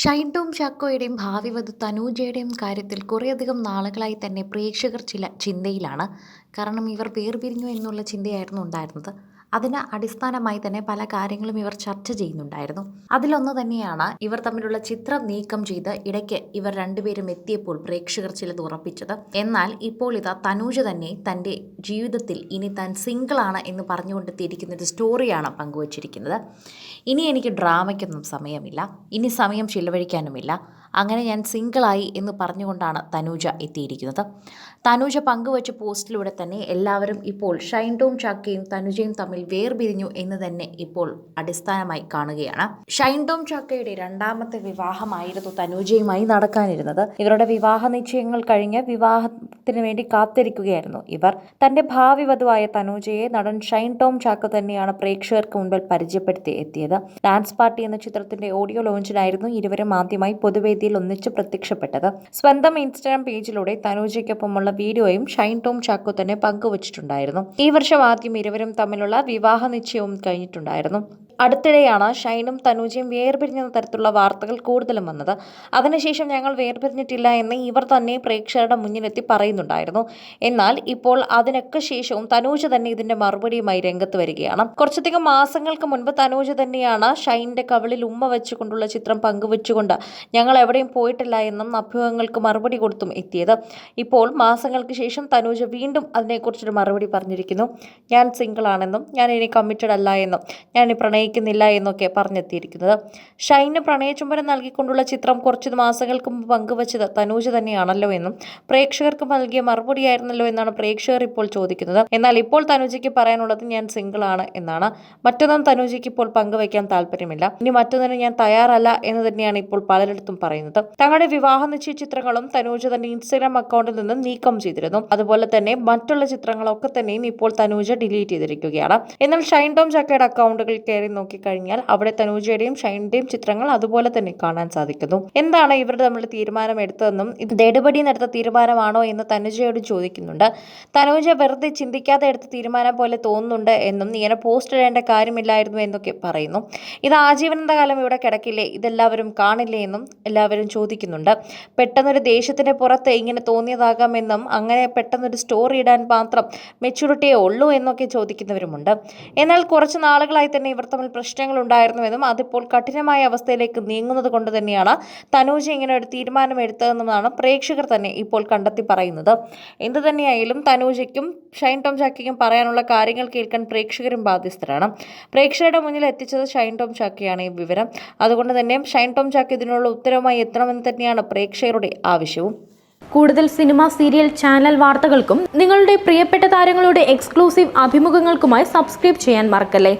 ഷൈൻ ടോം ചാക്കോയുടെയും ഭാവി വധു തനൂജയുടെയും കാര്യത്തിൽ കുറേയധികം നാളുകളായി തന്നെ പ്രേക്ഷകർ ചില ചിന്തയിലാണ്. കാരണം ഇവർ വേർപിരിഞ്ഞു എന്നുള്ള ചിന്തയായിരുന്നു ഉണ്ടായിരുന്നത്. അതിന് അടിസ്ഥാനമായി തന്നെ പല കാര്യങ്ങളും ഇവർ ചർച്ച ചെയ്യുന്നുണ്ടായിരുന്നു. അതിലൊന്ന് തന്നെയാണ് ഇവർ തമ്മിലുള്ള ചിത്രം നീക്കം ചെയ്ത് ഇടയ്ക്ക് ഇവർ രണ്ടുപേരും എത്തിയപ്പോൾ പ്രേക്ഷകർ ചിലത് ഉറപ്പിച്ചത്. എന്നാൽ ഇപ്പോൾ ഇതാ തനൂജ തന്നെ തന്റെ ജീവിതത്തിൽ ഇനി താൻ സിംഗിളാണ് എന്ന് പറഞ്ഞുകൊണ്ട് തിരിക്കുന്ന ഒരു സ്റ്റോറിയാണ് പങ്കുവച്ചിരിക്കുന്നത്. ഇനി എനിക്ക് ഡ്രാമയ്ക്കൊന്നും സമയമില്ല. ഇനി സമയം ചിലവഴിക്കാനുമില്ല. അങ്ങനെ ഞാൻ സിംഗിളായി എന്ന് പറഞ്ഞുകൊണ്ടാണ് തനൂജ എത്തിയിരിക്കുന്നത്. തനൂജ പങ്കുവച്ച പോസ്റ്റിലൂടെ തന്നെ എല്ലാവരും ഇപ്പോൾ ഷൈൻ ടോം ചാക്കയും തനുജയും തമ്മിൽ വേർപിരിഞ്ഞു എന്ന് തന്നെ ഇപ്പോൾ അടിസ്ഥാനമായി കാണുകയാണ്. ഷൈൻ ടോം ചാക്കയുടെ രണ്ടാമത്തെ വിവാഹമായിരുന്നു തനൂജയുമായി നടക്കാനിരുന്നത്. ഇവരുടെ വിവാഹ നിശ്ചയങ്ങൾ കഴിഞ്ഞ് വിവാഹത്തിന് വേണ്ടി കാത്തിരിക്കുകയായിരുന്നു ഇവർ. തന്റെ ഭാവി വധുവായ തനൂജയെ നടൻ ഷൈൻ ടോം ചാക്ക തന്നെയാണ് പ്രേക്ഷകർക്ക് മുൻപിൽ പരിചയപ്പെടുത്തി എത്തിയത്. ഡാൻസ് പാർട്ടി എന്ന ചിത്രത്തിന്റെ ഓഡിയോ ലോഞ്ചിനായിരുന്നു ഇരുവരും ആദ്യമായി പൊതുവേദിയിൽ ഒന്നിച്ച് പ്രത്യക്ഷപ്പെട്ടത്. സ്വന്തം ഇൻസ്റ്റാഗ്രാം പേജിലൂടെ തനൂജയ്ക്കൊപ്പമുള്ള വീഡിയോയും ഷൈൻ ടോം ചാക്കോ തന്നെ പങ്കുവച്ചിട്ടുണ്ടായിരുന്നു. ഈ വർഷം ആദ്യം ഇരുവരും തമ്മിലുള്ള വിവാഹ നിശ്ചയവും കഴിഞ്ഞിട്ടുണ്ടായിരുന്നു. അടുത്തിടെയാണ് ഷൈനും തനൂജയും വേർപിരിഞ്ഞ തരത്തിലുള്ള വാർത്തകൾ കൂടുതലും വന്നത്. അതിനുശേഷം ഞങ്ങൾ വേർപിരിഞ്ഞിട്ടില്ല എന്ന് ഇവർ തന്നെ പ്രേക്ഷകരുടെ മുന്നിലെത്തി പറയുന്നുണ്ടായിരുന്നു. എന്നാൽ ഇപ്പോൾ അതിനൊക്കെ ശേഷവും തനൂജ തന്നെ ഇതിന്റെ മറുപടിയുമായി രംഗത്ത് വരികയാണ്. കുറച്ചധികം മാസങ്ങൾക്ക് മുൻപ് തനൂജ തന്നെയാണ് ഷൈന്റെ കവിളിൽ ഉമ്മ വെച്ചുകൊണ്ടുള്ള ചിത്രം പങ്കുവെച്ചുകൊണ്ട് ഞങ്ങൾ എവിടെയും പോയിട്ടില്ല എന്നും അഭ്യൂഹങ്ങൾക്ക് മറുപടി കൊടുത്തും എത്തിയത്. ഇപ്പോൾ മാസങ്ങൾക്ക് ശേഷം തനൂജ വീണ്ടും അതിനെക്കുറിച്ചൊരു മറുപടി പറഞ്ഞിരിക്കുന്നു. ഞാൻ സിംഗിൾ ആണെന്നും ഞാൻ ഇനി കമ്മിറ്റഡ് അല്ല എന്നും ഞാൻ ഇനി പ്രണയിക്കുന്നില്ല എന്നൊക്കെ പറഞ്ഞെത്തിയിരിക്കുന്നത്. ഷൈന് പ്രണയചുംബനം നൽകിക്കൊണ്ടുള്ള ചിത്രം കുറച്ച് മാസങ്ങൾക്ക് മുമ്പ് പങ്കുവച്ചത് തനൂജ തന്നെയാണല്ലോ എന്നും പ്രേക്ഷകർക്ക് നൽകിയ മറുപടിയായിരുന്നല്ലോ എന്നാണ് പ്രേക്ഷകർ ഇപ്പോൾ ചോദിക്കുന്നത്. എന്നാൽ ഇപ്പോൾ തനൂജയ്ക്ക് പറയാനുള്ളത് ഞാൻ സിംഗിൾ ആണ് എന്നാണ്. മറ്റൊന്നും തനൂജയ്ക്ക് ഇപ്പോൾ പങ്കുവയ്ക്കാൻ താല്പര്യമില്ല. ഇനി മറ്റൊന്നിനും ഞാൻ തയ്യാറല്ല എന്ന് തന്നെയാണ് ഇപ്പോൾ പലരിടത്തും പറയുന്നത്. തങ്ങളുടെ വിവാഹ നിശ്ചയ ചിത്രങ്ങളും തനൂജ തന്റെ ഇൻസ്റ്റഗ്രാം അക്കൗണ്ടിൽ നിന്ന് നീക്കം ചെയ്തിരുന്നു. അതുപോലെ തന്നെ മറ്റുള്ള ചിത്രങ്ങളൊക്കെ തന്നെയും ഇപ്പോൾ തനൂജ ഡിലീറ്റ് ചെയ്തിരിക്കുകയാണ്. എന്നാൽ ഷൈൻ ടോം ചക്കയുടെ അക്കൗണ്ടുകൾ കയറി നോക്കിക്കഴിഞ്ഞാൽ അവിടെ തനൂജയുടെയും ഷൈനിന്റെയും ചിത്രങ്ങൾ അതുപോലെ തന്നെ കാണാൻ സാധിക്കുന്നു. എന്താണ് ഇവർ തമ്മിൽ തീരുമാനം എടുത്തതെന്നും ഇത് ദേടുപടി നടത്ത തീരുമാനമാണോ എന്ന് തനുജയോട് ചോദിക്കുന്നുണ്ട്. തനൂജ വെറുതെ ചിന്തിക്കാതെ എടുത്ത തീരുമാനം പോലെ തോന്നുന്നുണ്ട് എന്നും ഇങ്ങനെ പോസ്റ്റ് ഇടേണ്ട കാര്യമില്ലായിരുന്നു എന്നൊക്കെ പറയുന്നു. ഇത് ആജീവനന്ത കാലം ഇവിടെ കിടക്കില്ലേ? ഇതെല്ലാവരും കാണില്ലേ എന്നും എല്ലാവരും ചോദിക്കുന്നുണ്ട്. പെട്ടെന്നൊരു ദേഷ്യത്തിന് പുറത്ത് ഇങ്ങനെ തോന്നിയതാകാമെന്നും അങ്ങനെ പെട്ടെന്നൊരു സ്റ്റോറി ഇടാൻ മാത്രം മെച്യൂരിറ്റിയേ ഉള്ളൂ എന്നൊക്കെ ചോദിക്കുന്നവരുമുണ്ട്. എന്നാൽ കുറച്ച് നാളുകളായി തന്നെ ഇവർ തമ്മിൽ പ്രശ്നങ്ങൾ ഉണ്ടായിരുന്നുവെന്നും അതിപ്പോൾ കഠിനമായ അവസ്ഥയിലേക്ക് നീങ്ങുന്നത് കൊണ്ട് തന്നെയാണ് തനൂജ് ഇങ്ങനെ ഒരു തീരുമാനം എടുത്തതെന്നുമാണ് പ്രേക്ഷകർ തന്നെ ഇപ്പോൾ കണ്ടെത്തി പറയുന്നത്. എന്തു തന്നെയായാലും തനൂജയ്ക്കും ഷൈൻ ടോം ചാക്കിക്കും പറയാനുള്ള കാര്യങ്ങൾ കേൾക്കാൻ പ്രേക്ഷകരും ബാധ്യസ്ഥരാണ്. പ്രേക്ഷകരുടെ മുന്നിൽ എത്തിച്ചത് ഷൈൻ ടോം ചാക്കിയാണ് ഈ വിവരം. അതുകൊണ്ട് തന്നെ ഷൈൻ ടോം ചാക്കി ഇതിനുള്ള ഉത്തരവുമായി എത്തണമെന്ന് തന്നെയാണ് പ്രേക്ഷകരുടെ ആവശ്യവും. കൂടുതൽ സിനിമ സീരിയൽ ചാനൽ വാർത്തകൾക്കും നിങ്ങളുടെ പ്രിയപ്പെട്ട താരങ്ങളുടെ എക്സ്ക്ലൂസീവ് അഭിമുഖങ്ങൾക്കുമായി സബ്സ്ക്രൈബ് ചെയ്യാൻ മറക്കല്ലേ?